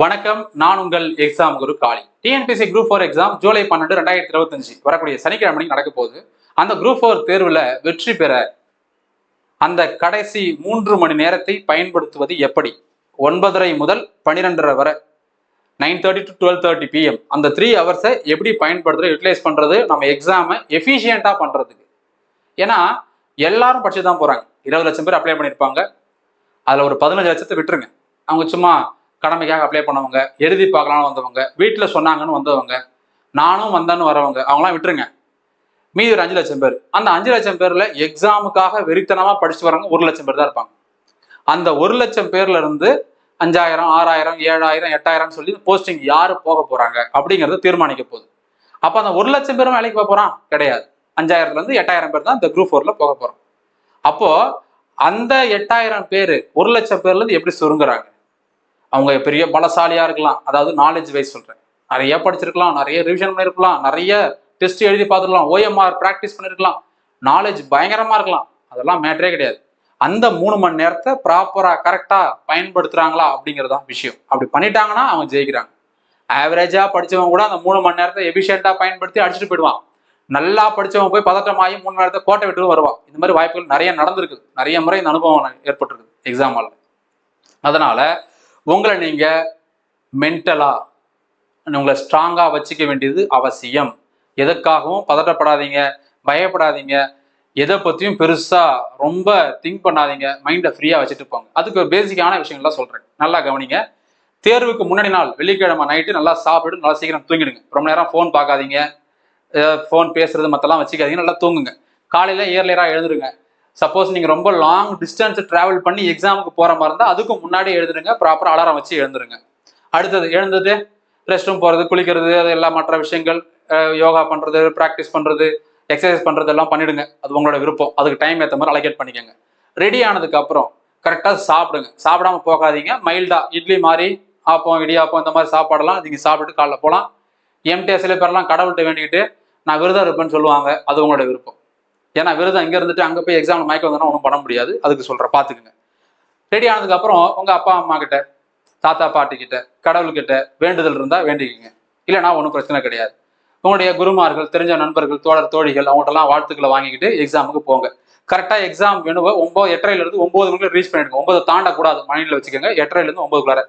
வணக்கம். நான் உங்கள் exam guru Kali. TNPSC group four exam July பன்னெண்டு ரெண்டாயிரத்தி இருபத்தஞ்சு. வரக்கூடிய சனிக்கிழமை நடக்க போகுது. அந்த குரூப் ஃபோர் தேர்வுல வெற்றி பெற அந்த கடைசி மூன்று மணி நேரத்தை பயன்படுத்துவது எப்படி? ஒன்பதரை முதல் பன்னிரெண்டரை வரை nine thirty to twelve thirty PM அந்த த்ரீ ஹவர்ஸை எப்படி பயன்படுத்துறது யூட்டிலைஸ் பண்ணுறது நம்ம எக்ஸாமை எஃபிஷியண்ட்டாக பண்ணுறதுக்கு ஏன்னா எல்லாரும் படிச்சு தான் போகிறாங்க இருபது லட்சம் பேர் அப்ளை பண்ணியிருப்பாங்க அதில் ஒரு பதினஞ்சு லட்சத்தை விட்டுருங்க. அவங்க சும்மா கடமைக்காக அப்ளை பண்ணவங்க எழுதி பார்க்கலாம்னு வந்தவங்க வீட்டில் சொன்னாங்கன்னு வந்தவங்க நானும் வந்தேன்னு வரவங்க அவங்களாம் விட்டுருங்க. மீதி ஒரு அஞ்சு லட்சம் பேர். அந்த அஞ்சு லட்சம் பேர்ல எக்ஸாமுக்காக வெறித்தனமாக படிச்சு வரவங்க ஒரு லட்சம் பேர் தான் இருப்பாங்க. அந்த ஒரு லட்சம் பேர்ல இருந்து அஞ்சாயிரம் ஆறாயிரம் ஏழாயிரம் எட்டாயிரம் சொல்லி போஸ்டிங் யாரு போக போறாங்க அப்படிங்கறத தீர்மானிக்க போகுது. அப்ப அந்த ஒரு லட்சம் பேரும் வேலைக்கு போக போறான்? கிடையாது. அஞ்சாயிரத்துல இருந்து எட்டாயிரம் பேர் தான் இந்த குரூப் ஃபோர்ல போக போறோம். அப்போ அந்த எட்டாயிரம் பேர் ஒரு லட்சம் பேர்ல இருந்து எப்படி சுருங்குறாங்க? அவங்க பெரிய பலசாலியா இருக்கலாம். அதாவது நாலேஜ் வைஸ் சொல்றேன். நிறைய படிச்சிருக்கலாம் நிறைய ரிவிஷன் பண்ணிருக்கலாம் நிறைய டெஸ்ட் எழுதி பார்த்துருக்கலாம் ஓஎம்ஆர் ப்ராக்டிஸ் பண்ணிருக்கலாம். நாலேஜ் பயங்கரமா இருக்கலாம். அதெல்லாம் மேட்டரே கிடையாது. அந்த மூணு மணி நேரத்தை ப்ராப்பரா கரெக்டா பயன்படுத்துறாங்களா அப்படிங்கிறது தான் விஷயம். அப்படி பண்ணிட்டாங்கன்னா அவங்க ஜெயிக்கிறாங்க. ஆவரேஜா படிச்சவங்க கூட அந்த மூணு மணி நேரத்தை எபிஷியண்டா பயன்படுத்தி அடிச்சுட்டு போயிடுவான். நல்லா படிச்சவன் போய் பதட்டமாகி மூணு மணி நேரத்தை கோட்டை விட்டு வருவான். இந்த மாதிரி வாய்ப்புகள் நிறைய நடந்திருக்கு. நிறைய முறை இந்த அனுபவம் ஏற்பட்டிருக்கு. எக்ஸாம் ஹாலில் அதனால உங்களை நீங்க மென்டலா உங்களை ஸ்ட்ராங்கா வச்சுக்க வேண்டியது அவசியம். எதுக்காகவும் பதட்டப்படாதீங்க பயப்படாதீங்க. எதை பத்தியும் பெருசா ரொம்ப திங்க் பண்ணாதீங்க. மைண்டை ஃப்ரீயா வச்சுட்டு போங்க. அதுக்கு ஒரு பேசிக்கான விஷயங்கள்லாம் சொல்றேன். நல்லா கவனிங்க. தேர்வுக்கு முன்னாடி நாள் வெள்ளிக்கிழமை நைட்டு நல்லா சாப்பிட்டு நல்லா சீக்கிரம் தூங்கிடுங்க. ரொம்ப நேரம் ஃபோன் பார்க்காதீங்க. ஃபோன் பேசுறது மற்றெல்லாம் வச்சுக்காதீங்க. நல்லா தூங்குங்க. காலையில இயர்லியராக எழுதுருங்க சப்போஸ் நீங்க ரொம்ப லாங் டிஸ்டன்ஸ் டிராவல் பண்ணி எக்ஸாமுக்கு போற மாதிரி இருந்தா அதுக்கு முன்னாடி எழுதுருங்க ப்ராப்பர் அலாரம் வச்சு எழுந்துருங்க. அடுத்தது எழுந்தது ரெஸ்ட் ரூம் போறது குளிக்கிறது அது எல்லாம் மற்ற விஷயங்கள் யோகா பண்றது ப்ராக்டிஸ் பண்றது எக்ஸசைஸ் பண்றது எல்லாம் பண்ணிடுங்க. அது உங்களோட விருப்பம். அதுக்கு டைம் ஏற்ற மாதிரி அலோகேட் பண்ணிக்கோங்க. ரெடி ஆனதுக்கு அப்புறம் கரெக்டாக சாப்பிடுங்க. சாப்பிடாம போகாதீங்க. மைல்டா இட்லி மாதிரி ஆப்பம் இடியாப்பம் இந்த மாதிரி சாப்பாடெல்லாம் நீங்க சாப்பிட்டுட்டு காலைல போகலாம் எம்டிஆ சில பேர்லாம் கடவுள்கிட்ட வேண்டிக்கிட்டு நான் விரதம் இருப்பேன்னு சொல்லுவாங்க. அது உங்களோட விருப்பம். ஏன்னா விரதம் இங்க இருந்துட்டு அங்க போய் எக்ஸாம் மயக்கம் வந்தோம்னா ஒன்றும் பண்ண முடியாது. அதுக்கு சொல்றேன் பாத்துக்குங்க. ரெடி ஆனதுக்கு அப்புறம் உங்க அப்பா அம்மா கிட்ட தாத்தா பாட்டி கிட்ட கடவுள்கிட்ட வேண்டுதல் இருந்தா வேண்டிக்கங்க. இல்லைன்னா ஒன்றும் பிரச்சனை கிடையாது. உங்களுடைய குருமார்கள் தெரிஞ்ச நண்பர்கள் தோழர் தோழிகள் அவங்கள்ட்டலாம் வாழ்த்துக்களை வாங்கிக்கிட்டு எக்ஸாமுக்கு போங்க. கரெக்டாக எக்ஸாம் வேணும் ஒம்பது எட்டரைலேருந்து ஒம்பது ஒன்பது மணிக்கு ரீச் பண்ணிடுங்க. ஒன்பது தாண்டக்கூடாது மணியில் வச்சுக்கோங்க. எட்டரைலேருந்து ஒம்பதுக்குள்ளார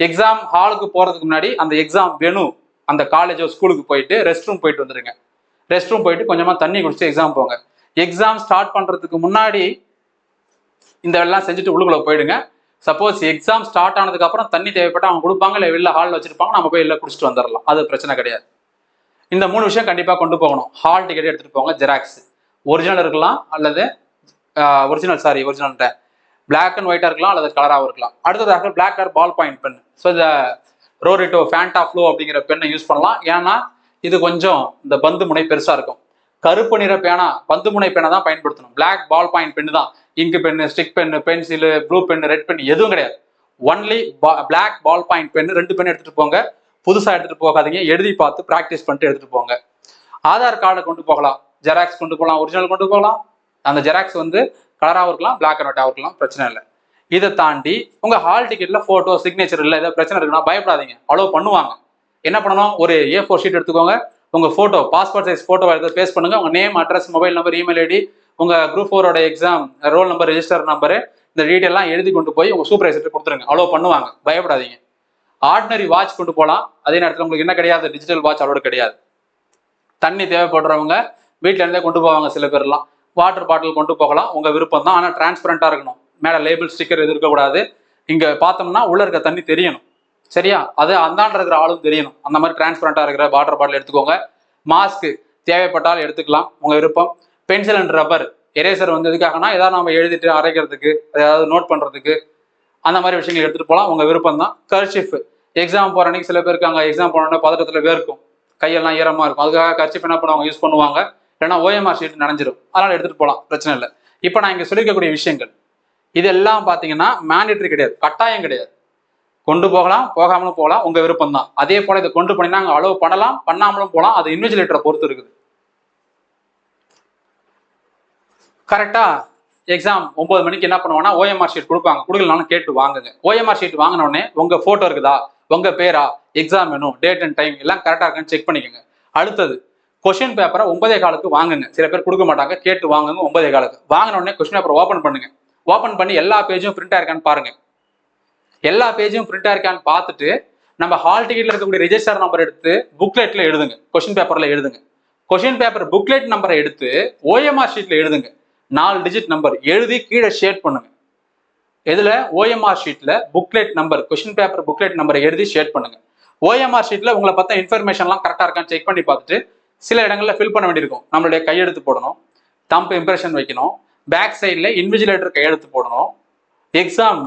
எக்ஸாம் ஹாலுக்கு போகிறதுக்கு முன்னாடி அந்த எக்ஸாம் வேணும் அந்த காலேஜோ ஸ்கூலுக்கு போயிட்டு ரெஸ்ட் ரூம் போயிட்டு வந்துடுங்க ரெஸ்ட் ரூம் போயிட்டு கொஞ்சமாக தண்ணி குடிச்சு எக்ஸாம் போங்க. எக்ஸாம் ஸ்டார்ட் பண்றதுக்கு முன்னாடி இந்த எல்லாம் செஞ்சுட்டு உள்ளுக்குள்ள போயிடுங்க. சப்போஸ் எக்ஸாம் ஸ்டார்ட் ஆனதுக்கு அப்புறம் தண்ணி தேவைப்பட்ட அவங்க கொடுப்பாங்க இல்லை வெளில ஹாலில் வச்சிருப்பாங்க நம்ம போய் இல்லை குடிச்சிட்டு வந்துடலாம் அது பிரச்சனை கிடையாது. இந்த மூணு விஷயம் கண்டிப்பாக கொண்டு போகணும். ஹால் டிக்கெட் எடுத்துட்டு போங்க ஜெராக்ஸ் ஒரிஜினல் இருக்கலாம் அல்லது original sorry original black and ஒயிட்டாக இருக்கலாம் அல்லது கலராகவும் இருக்கலாம். அடுத்ததாக black colour ball point pen so இந்த ரோரிட்டோ ஃபேண்டா ஃப்ளோ அப்படிங்கிற பெண்ணை யூஸ் பண்ணலாம். ஏன்னா இது கொஞ்சம் இந்த பந்து முனை பெருசாக இருக்கும். கருப்பு நிற பேனா பந்து முனை பேனை தான் பயன்படுத்தணும். பிளாக் பால் பாயிண்ட் பென் தான். இங்கு pen stick pen pencil blue pen red pen எதுவும் கிடையாது. Only black ball point pen ரெண்டு பென் எடுத்துட்டு போங்க. புதுசா எடுத்துட்டு போகாதீங்க. எழுதி பார்த்து ப்ராக்டிஸ் பண்ணிட்டு எடுத்துட்டு போங்க. ஆதார் கார்டை கொண்டு போகலாம். ஜெராக்ஸ் கொண்டு போகலாம். ஒரிஜினல் கொண்டு போகலாம். அந்த ஜெராக்ஸ் வந்து கலராகவும் இருக்கலாம் பிளாக் அண்ட் ஒயிட்டாகவும் இருக்கலாம் பிரச்சனை இல்லை. இதை தாண்டி உங்க ஹால் டிக்கெட்ல போட்டோ சிக்னேச்சர் இல்லை ஏதாவது பிரச்சனை இருக்குன்னா பயப்படாதீங்க. அலோவ் பண்ணுவாங்க. என்ன பண்ணணும்? ஒரு ஏ ஃபோர் ஷீட் எடுத்துக்கோங்க. உங்க போட்டோ பாஸ்போர்ட் சைஸ் போட்டோ எடுத்து பேஸ்ட் பண்ணுங்க. உங்க name address mobile number email ID உங்க குரூப் ஃபோரோட exam roll number register number இந்த டீட்டெயிலாம் எழுதி கொண்டு போய் உங்க சூப்பர்வைசர்கிட்ட கொடுத்துருங்க. அலோவ் பண்ணுவாங்க. பயப்படாதீங்க. ஆர்டினரி வாட்ச் கொண்டு போகலாம் அதே நேரத்தில் உங்களுக்கு என்ன கிடையாது? டிஜிட்டல் வாட்ச் அலோடு கிடையாது. தண்ணி தேவைப்படுறவங்க வீட்டில இருந்தே கொண்டு போவாங்க சில பேர்லாம். வாட்டர் பாட்டில் கொண்டு போகலாம். உங்க விருப்பம் தான் ஆனால் டிரான்ஸ்பரண்டா இருக்கணும். மேலே லேபிள் ஸ்டிக்கர் எது இருக்கக்கூடாது. இங்கே பார்த்தோம்னா உள்ளே இருக்க தண்ணி தெரியணும். சரியா? அது அந்தாண்ட இருக்கிற ஆளும் தெரியணும். அந்த மாதிரி டிரான்ஸ்பரண்டா இருக்கிற வாட்டர் பாட்டில் எடுத்துக்கோங்க. மாஸ்க் தேவைப்பட்டால் எடுத்துக்கலாம். உங்க விருப்பம். பென்சில் அண்ட் ரப்பர் எரேசர் வந்து எதுக்காகனா ஏதாவது நம்ம எழுதிட்டு அரைக்கிறதுக்கு ஏதாவது நோட் பண்றதுக்கு அந்த மாதிரி விஷயங்கள் எடுத்துட்டு போகலாம். உங்க விருப்பம் தான். கர்ஷிஃப் எக்ஸாம் போற அன்னைக்கு சில பேருக்கு அங்கே எக்ஸாம் போனோடனே பதட்டத்துல வேர்க்கும். கையெல்லாம் ஈரமா இருக்கும். அதுக்காக கர்ஷிப் என்ன பண்ணுவாங்க? யூஸ் பண்ணுவாங்க. இல்லைன்னா ஓஎம்ஆர் ஷீட் நனைஞ்சிடும் அதனால எடுத்துட்டு போகலாம். பிரச்சனை இல்லை. இப்போ நான் இங்க சொல்லியிருக்கக்கூடிய விஷயங்கள். இதெல்லாம் பார்த்தீங்கன்னா மேண்டேட்டரி கிடையாது. கட்டாயம் கிடையாது. கொண்டு போகலாம் போகாமலும் போகலாம் உங்க விருப்பம் தான் அதே போல இதை கொண்டு போனீங்கன்னா அங்கே அளவு பண்ணலாம் பண்ணாமலும் போகலாம் அது இன்விஜிலேட்டரை பொறுத்து இருக்குது. கரெக்டா எக்ஸாம் ஒன்பது மணிக்கு என்ன பண்ணுவோம்னா ஓஎம்ஆர் ஷீட் கொடுப்பாங்க. கொடுக்கலனாலும் கேட்டு வாங்குங்க. ஓஎம்ஆர் ஷீட் வாங்கின உடனே உங்க போட்டோ இருக்குதா? உங்க பேரா? எக்ஸாம் வேணும் டேட் அண்ட் டைம் எல்லாம் கரெக்டா இருக்குன்னு செக் பண்ணிக்கோங்க. அடுத்தது கொஸ்டின் பேப்பரை ஒன்பதே காலுக்கு வாங்குங்க. சில பேர் கொடுக்க மாட்டாங்க கேட்டு வாங்குங்க ஒன்பதே காலுக்கு. வாங்கின உடனே கொஷின் பேப்பர் ஓப்பன் பண்ணுங்க. ஓப்பன் பண்ணி எல்லா பேஜும் பிரிண்ட் ஆயிருக்கான்னு பாருங்க. எல்லா பேஜும் பிரிண்ட் ஆயிருக்கான்னு பார்த்துட்டு நம்ம ஹால் டிக்கெட்ல இருக்கக்கூடிய ரிஜிஸ்டர் நம்பர் எடுத்து புக்லெட்ல எழுதுங்க. கொஸ்டின் பேப்பர்ல எழுதுங்க. கொஸ்டின் பேப்பர் புக்லெட் நம்பரை எடுத்து ஓஎம்ஆர் ஷீட்ல எழுதுங்க. நாலு டிஜிட் நம்பர் எழுதி கீழே ஷேட் பண்ணுங்க. இதுல OMR ஷீட்ல booklet number question paper booklet நம்பரை எழுதி ஷேட் பண்ணுங்க. ஓஎம்ஆர் ஷீட்ல உங்களை பார்த்தா இன்ஃபர்மேஷன்லாம் கரெக்டா இருக்கான்னு செக் பண்ணி பார்த்துட்டு சில இடங்கள்ல ஃபில் பண்ண வேண்டியிருக்கும். நம்மளுடைய கையெழுத்து போடணும். தம்ப் இம்ப்ரெஷன் வைக்கணும். பேக் சைடில் இன்விஜிலேட்டர் கையெழுத்து போடணும். எக்ஸாம்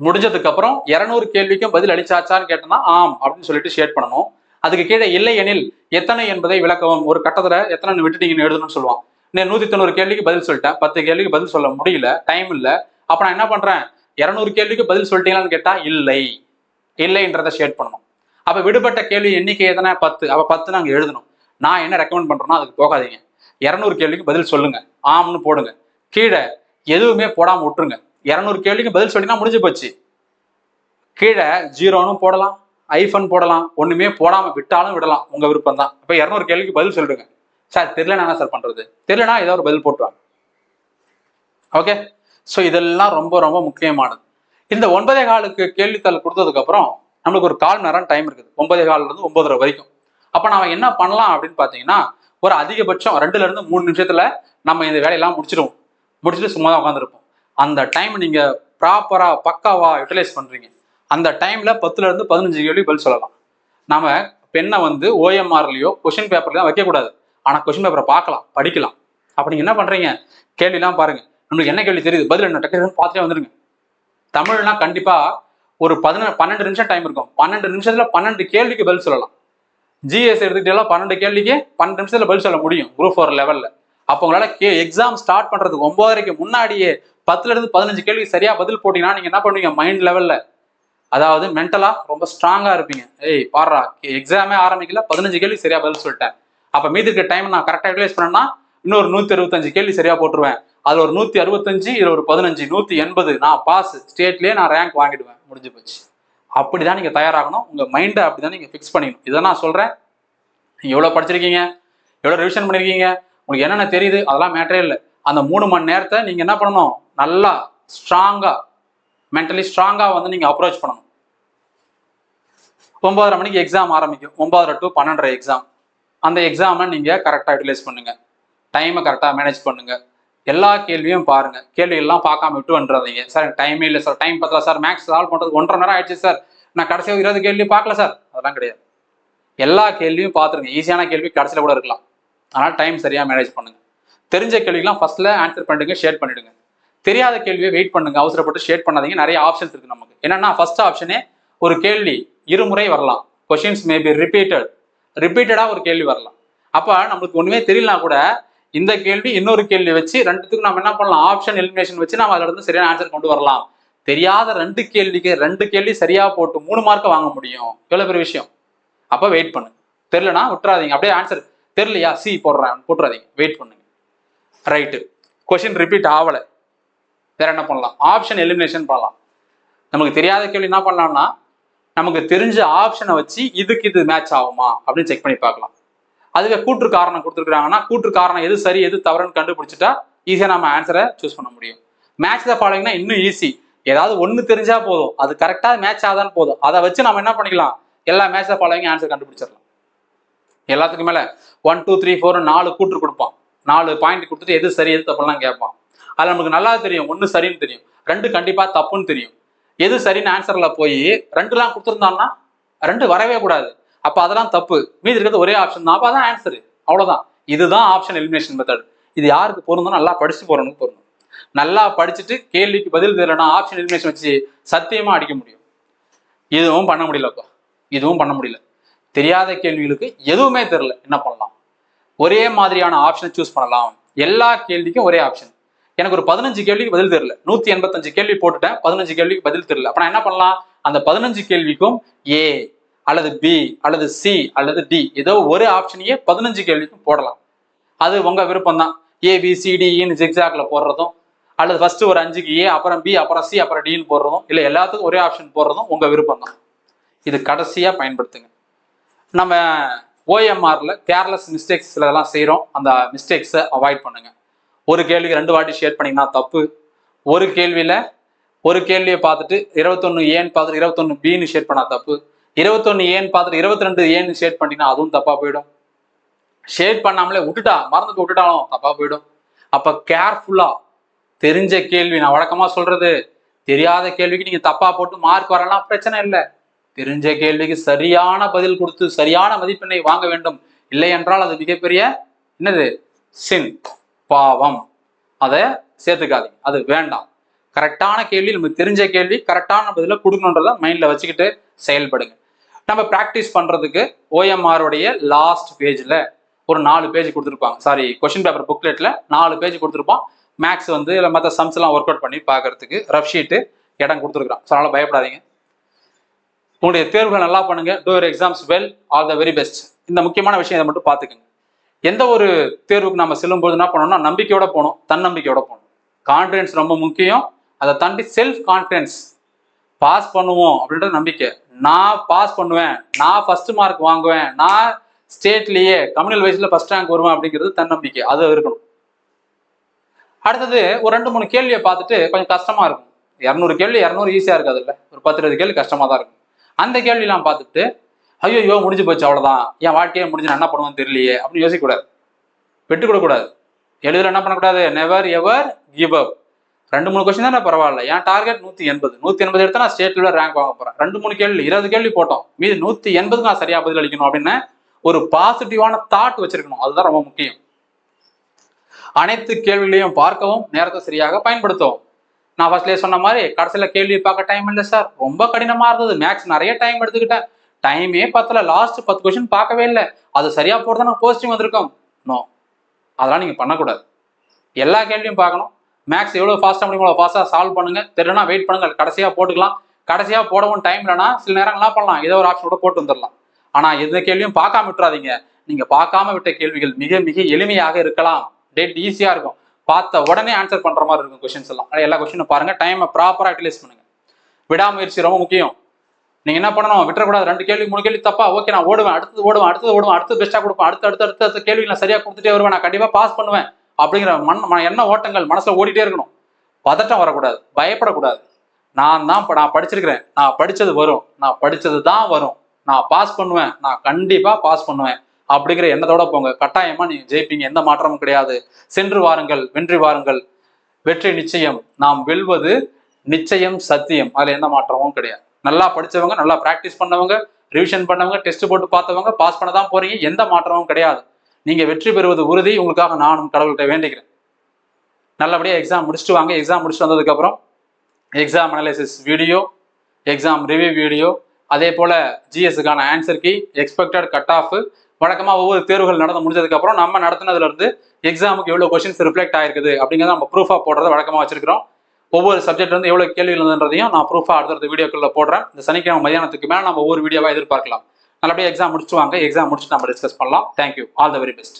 முடிஞ்சதுக்கு அப்புறம் இரநூறு கேள்விக்கும் பதில் அளிச்சாச்சான்னு கேட்டோம்னா ஆம் அப்படின்னு சொல்லிட்டு ஷேட் பண்ணணும். அதுக்கு கீழே இல்லை எனில் எத்தனை என்பதை விளக்கவும். ஒரு கட்டத்துல எத்தனை விட்டுட்டீங்கன்னு எழுதணும்னு சொல்லுவான். நான் நூத்தி தொண்ணூறு கேள்விக்கு பதில் சொல்லிட்டேன். பத்து கேள்விக்கு பதில் சொல்ல முடியல டைம் இல்லை. அப்ப நான் என்ன பண்றேன்? இரநூறு கேள்விக்கு பதில் சொல்லிட்டீங்களான்னு கேட்டா இல்லை. இல்லைன்றதை ஷேட் பண்ணணும். அப்ப விடுபட்ட கேள்வி எண்ணிக்கை எதனா? பத்து. அப்ப பத்து நாங்க எழுதணும். நான் என்ன ரெக்கமெண்ட் பண்றேன்னா அதுக்கு போகாதீங்க. இரநூறு கேள்விக்கு பதில் சொல்லுங்க. ஆம்னு போடுங்க. கீழே எதுவுமே போடாம விட்டுருங்க. இரநூறு கேள்விக்கு பதில் சொல்லினா முடிஞ்சு போச்சு. கீழே ஜீரோனும் போடலாம் ஐஃபன் போடலாம் ஒண்ணுமே போடாம விட்டாலும் விடலாம் உங்க விருப்பம் தான். இப்ப இரநூறு கேள்விக்கு பதில் சொல்லிடுங்க. சார் தெரியல என்ன சார் பண்றது? தெரியலனா ஏதோ ஒரு பதில் போட்டுவாங்க ஓகே? ஸோ இதெல்லாம் ரொம்ப ரொம்ப முக்கியமானது. இந்த ஒன்பதே காலுக்கு கேள்வித்தாள் கொடுத்ததுக்கு அப்புறம் நம்மளுக்கு ஒரு கால் நேரம் டைம் இருக்குது. ஒன்பதே கால்ல இருந்து ஒன்பதரை வரைக்கும். அப்ப நாம என்ன பண்ணலாம் அப்படின்னு பாத்தீங்கன்னா ஒரு அதிகபட்சம் ரெண்டுல இருந்து மூணு நிமிஷத்துல நம்ம இந்த வேலையெல்லாம் முடிச்சிடுவோம் முடிச்சுட்டு சும்மா தான் உட்காந்துருப்போம் அந்த டைம் நீங்க ப்ராப்பரா பக்காவா யூட்டிலைஸ் பண்றீங்க. அந்த டைம்ல பத்துல இருந்து பதினஞ்சு கேள்வி பதில் சொல்லலாம். நாம் பெண்ணை வந்து ஓஎம்ஆர்லயோ கொஷின் பேப்பர்லயோ வைக்கக்கூடாது ஆனா கொஷின் பேப்பரை பார்க்கலாம் படிக்கலாம். அப்ப நீங்க என்ன பண்றீங்க? கேள்விலாம் பாருங்க. நம்மளுக்கு என்ன கேள்வி தெரியுது? பதில் என்ன? டக்கு பார்த்துட்டே வந்துருங்க. தமிழ்னா கண்டிப்பா ஒரு பதின பன்னெண்டு நிமிஷம் டைம் இருக்கும். பன்னெண்டு நிமிஷத்துல பன்னெண்டு கேள்விக்கு பதில் சொல்லலாம். ஜிஎஸ் எடுத்துக்கிட்டா பன்னெண்டு கேள்விக்கு பன்னெண்டு நிமிஷத்துல பதில் சொல்ல முடியும் குரூப் ஃபோர் லெவல்ல அப்போ உங்களால் கே எக்ஸாம் ஸ்டார்ட் பண்ணுறதுக்கு ஒம்போதரைக்கு முன்னாடியே பத்துல இருந்து பதினஞ்சு கேள்வி சரியா பதில் போட்டீங்கன்னா நீங்க என்ன பண்ணுவீங்க? மைண்ட் லெவல்ல அதாவது மென்டலா ரொம்ப ஸ்ட்ராங்கா இருப்பீங்க. ஏய் பாடுறா எக்ஸாமே ஆரம்பிக்கல பதினஞ்சு கேள்வி சரியா பதில் சொல்லிட்டேன். அப்ப மீதி இருக்க டைம் நான் கரெக்டா யூட்டிலைஸ் பண்ணேன்னா இன்னொரு நூத்தி அறுபத்தஞ்சு கேள்வி சரியா போட்டுருவேன். அதுல ஒரு நூத்தி அறுபத்தஞ்சு இதுல ஒரு பதினஞ்சு நூத்தி எண்பது நான் பாஸ் ஸ்டேட்லயே நான் ரேங்க் வாங்கிடுவேன். முடிஞ்சு போச்சு. அப்படிதான் நீங்க தயாராகணும். உங்க மைண்டை அப்படிதான் நீங்க ஃபிக்ஸ் பண்ணிக்கணும். இதை நான் சொல்றேன். நீங்க எவ்வளவு படிச்சிருக்கீங்க? எவ்வளவு ரிவிஷன் பண்ணிருக்கீங்க? உங்களுக்கு என்னென்ன தெரியுது? அதெல்லாம் மேட்டரே இல்லை. அந்த மூணு மணி நேரத்தை நீங்க என்ன பண்ணணும்? நல்லா ஸ்ட்ராங்கா மென்டலி ஸ்ட்ராங்கா வந்து நீங்க அப்ரோச் பண்ணணும். ஒன்பதரை மணிக்கு எக்ஸாம் ஆரம்பிக்கும். ஒன்பதரை டு பன்னெண்டரை எக்ஸாம் அந்த எக்ஸாமை நீங்க கரெக்டாக யூட்டிலைஸ் பண்ணுங்க. டைமை கரெக்டாக மேனேஜ் பண்ணுங்க. எல்லா கேள்வியும் பாருங்க. கேள்வி எல்லாம் பார்க்காம விட்டு வந்துடாதீங்க சார் டைமே இல்லை சார். டைம் பத்தல சார். மேக்ஸ் சால்வ் பண்றதுக்கு ஒன்றரை நேரம் ஆயிடுச்சு சார். நான் கடைசியாக இருபது கேள்வி பார்க்கல சார். அதெல்லாம் கிடையாது. எல்லா கேள்வியும் பார்த்துருங்க. ஈஸியான கேள்வி கடைசியில் கூட இருக்கலாம். ஆனால் டைம் சரியாக மேனேஜ் பண்ணுங்கள் தெரிஞ்ச கேள்விக்கெல்லாம் ஃபர்ஸ்ட்ல ஆன்சர் பண்ணிடுங்க ஷேர் பண்ணிடுங்க. தெரியாத கேள்வியை வெயிட் பண்ணுங்க அவசரப்பட்டு ஷேர் பண்ணாதீங்க. நிறைய ஆப்ஷன்ஸ் இருக்கு நமக்கு. என்னன்னா ஃபர்ஸ்ட் ஆப்ஷனே ஒரு கேள்வி இருமுறை வரலாம். கொஷின்ஸ் மே பி ரிப்பீட்டட் ரிப்பீட்டடா ஒரு கேள்வி வரலாம். அப்ப நம்மளுக்கு ஒண்ணுமே தெரியலனா கூட இந்த கேள்வி இன்னொரு கேள்வி வச்சு ரெண்டுத்துக்கும் நம்ம என்ன பண்ணலாம்? ஆப்ஷன் எலிமினேஷன் வச்சு நம்ம அதுல இருந்து சரியான ஆன்சர் கொண்டு வரலாம். தெரியாத ரெண்டு கேள்விக்கு ரெண்டு கேள்வி சரியா போட்டு மூணு மார்க் வாங்க முடியும். எவ்வளவு பெரிய விஷயம்? அப்ப வெயிட் பண்ணு தெரியலனா விட்டுறாதீங்க. அப்படியே ஆன்சர் தெரியலையா? சி போடுறேன் போட்டுறாதீங்க. வெயிட் பண்ணுங்க. ரைட்டு கொஷின் ரிப்பீட் ஆகலை வேற என்ன பண்ணலாம்? ஆப்ஷன் எலிமினேஷன் பண்ணலாம். நமக்கு தெரியாத கேள்வி என்ன பண்ணலாம்னா நமக்கு தெரிஞ்ச ஆப்ஷனை வச்சு இதுக்கு இது மேட்ச் ஆகுமா? அப்படின்னு செக் பண்ணி பார்க்கலாம். அதுவே கூற்று காரணம் கொடுத்துருக்காங்கன்னா கூற்று காரணம் எது சரி எது தவறுன்னு கண்டுபிடிச்சிட்டா ஈஸியாக நம்ம ஆன்சரை சூஸ் பண்ண முடியும். மேட்ச் த ஃபாலோயிங்னா இன்னும் ஈஸி ஏதாவது ஒன்று தெரிஞ்சா போதும். அது கரெக்டாக மேட்ச் ஆகாதான் போதும். அதை வச்சு நம்ம என்ன பண்ணிக்கலாம்? எல்லா மேட்ச் த ஃபாலோயிங் ஆன்சர் கண்டுபிடிச்சிடலாம். எல்லாத்துக்கும் மேலே ஒன் டூ த்ரீ ஃபோர் நாலு கூற்று கொடுப்பான். நாலு பாயிண்ட் கொடுத்துட்டு எது சரி எது தப்புலாம் கேட்பான். அது நமக்கு நல்லா தெரியும் ஒன்று சரின்னு தெரியும் ரெண்டு கண்டிப்பாக தப்புன்னு தெரியும். எது சரின்னு ஆன்சரில் போய் ரெண்டுலாம் கொடுத்துருந்தான்னா ரெண்டு வரவே கூடாது. அப்போ அதெல்லாம் தப்பு. மீதி இருக்கிறது ஒரே ஆப்ஷன் தான். அப்போ அதான் ஆன்சரு அவ்வளோதான் இதுதான் ஆப்ஷன் எலிமினேஷன் மெத்தட் இது யாருக்கு பொருந்தும்? நல்லா படிச்சு போகிறோம்னு பொருந்தும். நல்லா படிச்சுட்டு கேள்விக்கு பதில் தெரியலனா ஆப்ஷன் எலிமினேஷன் வச்சு சத்தியமா அடிக்க முடியும். இதுவும் பண்ண முடியலப்பா இதுவும் பண்ண முடியல. தெரியாத கேள்விகளுக்கு எதுவுமே தெரில என்ன பண்ணலாம்? ஒரே மாதிரியான ஆப்ஷனை சூஸ் பண்ணலாம். எல்லா கேள்விக்கும் ஒரே ஆப்ஷன் எனக்கு ஒரு பதினஞ்சு கேள்விக்கு பதில் தெரியல. நூத்தி எண்பத்தஞ்சு கேள்வி போட்டுட்டேன். பதினஞ்சு கேள்விக்கு பதில் தெரியல. அப்ப நான் என்ன பண்ணலாம்? அந்த பதினஞ்சு கேள்விக்கும் ஏ அல்லது பி அல்லது சி அல்லது டி ஏதோ ஒரு ஆப்ஷனையே பதினஞ்சு கேள்விக்கும் போடலாம். அது உங்க விருப்பம் தான் ஏ பி சிடிஇன்னு e ஜிக்ஸாக்ல போடுறதும் அல்லது ஃபர்ஸ்ட் ஒரு அஞ்சுக்கு ஏ அப்புறம் பி அப்புறம் சி அப்புறம் டின்னு போடுறதும் இல்லை எல்லாத்துக்கும் ஒரே ஆப்ஷன் போடுறதும் உங்க விருப்பம் தான் இது கடைசியா பயன்படுத்துங்க. நம்ம ஓஎம்ஆரில் கேர்லெஸ் மிஸ்டேக்ஸ் சிலதெல்லாம் செய்கிறோம் அந்த மிஸ்டேக்ஸை அவாய்ட் பண்ணுங்க. ஒரு கேள்விக்கு ரெண்டு வாட்டி ஷேர் பண்ணிங்கன்னா தப்பு. ஒரு கேள்வியில் ஒரு கேள்வியை பார்த்துட்டு இருபத்தொன்று ஏன்னு பார்த்துட்டு இருபத்தொன்னு பின்னு ஷேர் பண்ணால் தப்பு. இருபத்தொன்னு ஏன்னு பார்த்துட்டு இருபத்தி ரெண்டு ஏன்னு ஷேர் பண்ணிங்கன்னா அதுவும் தப்பாக போயிடும். ஷேர் பண்ணாமலே விட்டுட்டா மறந்துட்டு விட்டுட்டாலும் தப்பாக போயிடும். அப்போ கேர்ஃபுல்லாக தெரிஞ்ச கேள்வி நான் வழக்கமாக சொல்கிறது தெரியாத கேள்விக்கு நீங்கள் தப்பாக போட்டு மார்க் வரலாம் பிரச்சனை இல்லை. தெரிஞ்ச கேள்விக்கு சரியான பதில் கொடுத்து சரியான மதிப்பெண்ணை வாங்க வேண்டும். இல்லை என்றால் அது மிகப்பெரிய என்னது? சின் பாவம். அதை சேர்த்துக்காதீங்க. அது வேண்டாம். கரெக்டான கேள்வி நமக்கு தெரிஞ்ச கேள்வி கரெக்டான பதில கொடுக்கணுன்றத மைண்ட்ல வச்சுக்கிட்டு செயல்படுங்க. நம்ம ப்ராக்டிஸ் பண்றதுக்கு ஓஎம்ஆருடைய லாஸ்ட் பேஜ்ல ஒரு நாலு பேஜ் கொடுத்துருப்பாங்க. சாரி கொஷின் பேப்பர் புக்லெட்ல நாலு பேஜ் கொடுத்துருப்போம் மேக்ஸ் வந்து இல்லை மற்ற சம்ஸ் எல்லாம் ஒர்க் அவுட் பண்ணி பார்க்கறதுக்கு ரஃப் ஷீட்டு இடம் கொடுத்துருக்குறோம் ஸோ அதனால பயப்படாதீங்க. உங்களுடைய தேர்வுகளை நல்லா பண்ணுங்க. Do your exams well all the very best இந்த முக்கியமான விஷயம் இதை மட்டும் பார்த்துக்குங்க. எந்த ஒரு தேர்வுக்கு நம்ம செல்லும்போது என்ன பண்ணணும்னா நம்பிக்கையோட போகணும். தன்னம்பிக்கையோட போகணும். கான்ஃபிடன்ஸ் ரொம்ப முக்கியம். அதை தாண்டி செல்ஃப் கான்ஃபிடன்ஸ் பாஸ் பண்ணுவோம் அப்படின்ற நம்பிக்கை. நான் பாஸ் பண்ணுவேன். நான் ஃபர்ஸ்ட் மார்க் வாங்குவேன். நான் ஸ்டேட்லயே கம்யூனல் வைஸ்ல ஃபர்ஸ்ட் ரேங்க் வருவேன் அப்படிங்கிறது தன்னம்பிக்கை. அது இருக்கணும். அடுத்தது ஒரு ரெண்டு மூணு கேள்வியை பார்த்துட்டு கொஞ்சம் கஷ்டமா இருக்கும். இரநூறு கேள்வி இரநூறு ஈஸியா இருக்காது இல்லை? ஒரு பத்து இருபது கேள்வி கஷ்டமா தான் இருக்கும். அந்த கேள்வியெல்லாம் பார்த்துட்டு ஐயோ ஐயோ முடிஞ்சு போச்சு அவ்வளோதான் என் வாழ்க்கையை முடிஞ்சு நான் என்ன பண்ணுவேன்னு தெரியலையே அப்படின்னு யோசிக்கக்கூடாது. கூடாது விட்டு எழுதுல என்ன பண்ணக்கூடாது? நெவர் எவர் கிவ் அப் ரெண்டு மூணு கொஸ்டின் தானே பரவாயில்ல. என் டார்கெட் நூத்தி எண்பது. நூத்தி எண்பது எடுத்தா நான் ஸ்டேட் லெவலில் ரேங்க் வாங்க போறேன். ரெண்டு மூணு கேள்வி இருபது கேள்வி போட்டோம். மீது நூத்தி எண்பதுக்கு நான் சரியா பதில் அளிக்கணும் அப்படின்னு ஒரு பாசிட்டிவான தாட் வச்சிருக்கணும். அதுதான் ரொம்ப முக்கியம். அனைத்து கேள்விகளையும் பார்க்கவும் நேரத்தை சரியாக பயன்படுத்தவும். நான் ஃபர்ஸ்ட்லேயே சொன்ன மாதிரி கடைசியில் கேள்வி பார்க்க டைம் இல்லை சார் ரொம்ப கடினமாக இருந்தது. மேக்ஸ் நிறைய டைம் எடுத்துக்கிட்டேன். டைமே பத்தல. லாஸ்ட் பத்து கொஸ்டின் பார்க்கவே இல்லை. அது சரியா போடுறதா நான் போஸ்டிங் வந்திருக்கோம். நோ அதெல்லாம் நீங்கள் பண்ணக்கூடாது. எல்லா கேள்வியும் பார்க்கணும். மேக்ஸ் எவ்வளோ ஃபாஸ்ட்டாக முடியுமோ ஃபாஸ்ட்டாக சால்வ் பண்ணுங்க. தெரியலனா வெயிட் பண்ணுங்க கடைசியாக போட்டுக்கலாம். கடைசியாக போடவும் டைம் இல்லைனா சில நேரங்கள்லாம் பண்ணலாம்? ஏதோ ஒரு ஆப்ஷன் கூட போட்டு வந்துடலாம். ஆனால் எந்த கேள்வியும் பார்க்காம விட்டுறாதீங்க. நீங்கள் பார்க்காம விட்ட கேள்விகள் மிக மிக எளிமையாக இருக்கலாம். டேட் ஈஸியாக இருக்கும். பார்த்த உடனே ஆன்சர் பண்ற மாதிரி இருக்கும் கொஸ்டின்ஸ் எல்லாம். எல்லா கொஸ்டினும் பாருங்க டைமை ப்ராப்பராக யூட்டிலைஸ் பண்ணுங்க. விடாமுயற்சி ரொம்ப முக்கியம். நீங்க என்ன பண்ணணும்? விட்டுறக்கூடாது. ரெண்டு கேள்வி மூணு கேள்வி தப்பா ஓகே நான் ஓடுவேன். அடுத்தது ஓடுவேன் அடுத்தது ஓடுவேன் அடுத்து பெஸ்ட்டாக கொடுப்பேன். அடுத்து அடுத்து அடுத்த அடுத்த கேள்வி நான் சரியா கொடுத்துட்டே வருவேன். நான் கண்டிப்பா பாஸ் பண்ணுவேன். அப்படிங்கிற மண் என்ன எண்ண ஓட்டங்கள்? மனசுல ஓடிட்டே இருக்கணும். பதட்டம் வரக்கூடாது. பயப்படக்கூடாது. நான் தான் நான் படிச்சிருக்கிறேன். நான் படிச்சது வரும். நான் படிச்சது தான் வரும். நான் பாஸ் பண்ணுவேன். நான் கண்டிப்பா பாஸ் பண்ணுவேன். அப்படிங்கிற எண்ணத்தோட போங்க. கட்டாயமா நீங்க ஜெயிப்பீங்க. எந்த மாற்றமும் கிடையாது. சென்று வாருங்கள் வென்று வாருங்கள். வெற்றி நிச்சயம். நாம் வெல்வது நிச்சயம் சத்தியம். அதுல எந்த மாற்றமும் கிடையாது. நல்லா படிச்சவங்க நல்லா பிராக்டிஸ் பண்ணவங்க ரிவிஷன் பண்ணவங்க டெஸ்ட் போட்டு பார்த்தவங்க பாஸ் பண்ண தான் போறீங்க. எந்த மாற்றமும் கிடையாது. நீங்க வெற்றி பெறுவது உறுதி. உங்களுக்காக நானும் கடவுள்கிட்ட வேண்டிக்கிறேன். நல்லபடியாக எக்ஸாம் முடிச்சுட்டு வாங்க. எக்ஸாம் முடிச்சுட்டு வந்ததுக்கு அப்புறம் exam analysis video exam review video அதே போல ஜிஎஸ்க்கான answer key expected cut off வழக்கமாக ஒவ்வொரு தேர்வுகள் நடந்து முடிஞ்சதுக்கப்புறம் நம்ம நடத்துனதுல இருந்து எக்ஸாமுக்கு எவ்வளோ கொஸ்டின்ஸ் ரிஃப்ளெக்ட் ஆயிருக்குது அப்படிங்கிறத நம்ம ப்ரூஃபாக போடுறத வழக்கமா வச்சிருக்கிறோம். ஒவ்வொரு சப்ஜெக்ட் வந்து எவ்வளோ கேள்விகள் இருந்ததுன்றதையும் நான் ப்ரூஃபாக அடுத்தடுத்த வீடியோக்குள்ள போடுறேன். இந்த சனிக்கிழமை மதியானத்துக்கு மேலே நம்ம ஒவ்வொரு வீடியோவா எதிர்பார்க்கலாம். நல்லபடியாக எக்ஸாம் முடிச்சுவாங்க. வாங்க எக்ஸாம் முடிச்சுட்டு நம்ம டிஸ்கஸ் பண்ணலாம். Thank you all the very best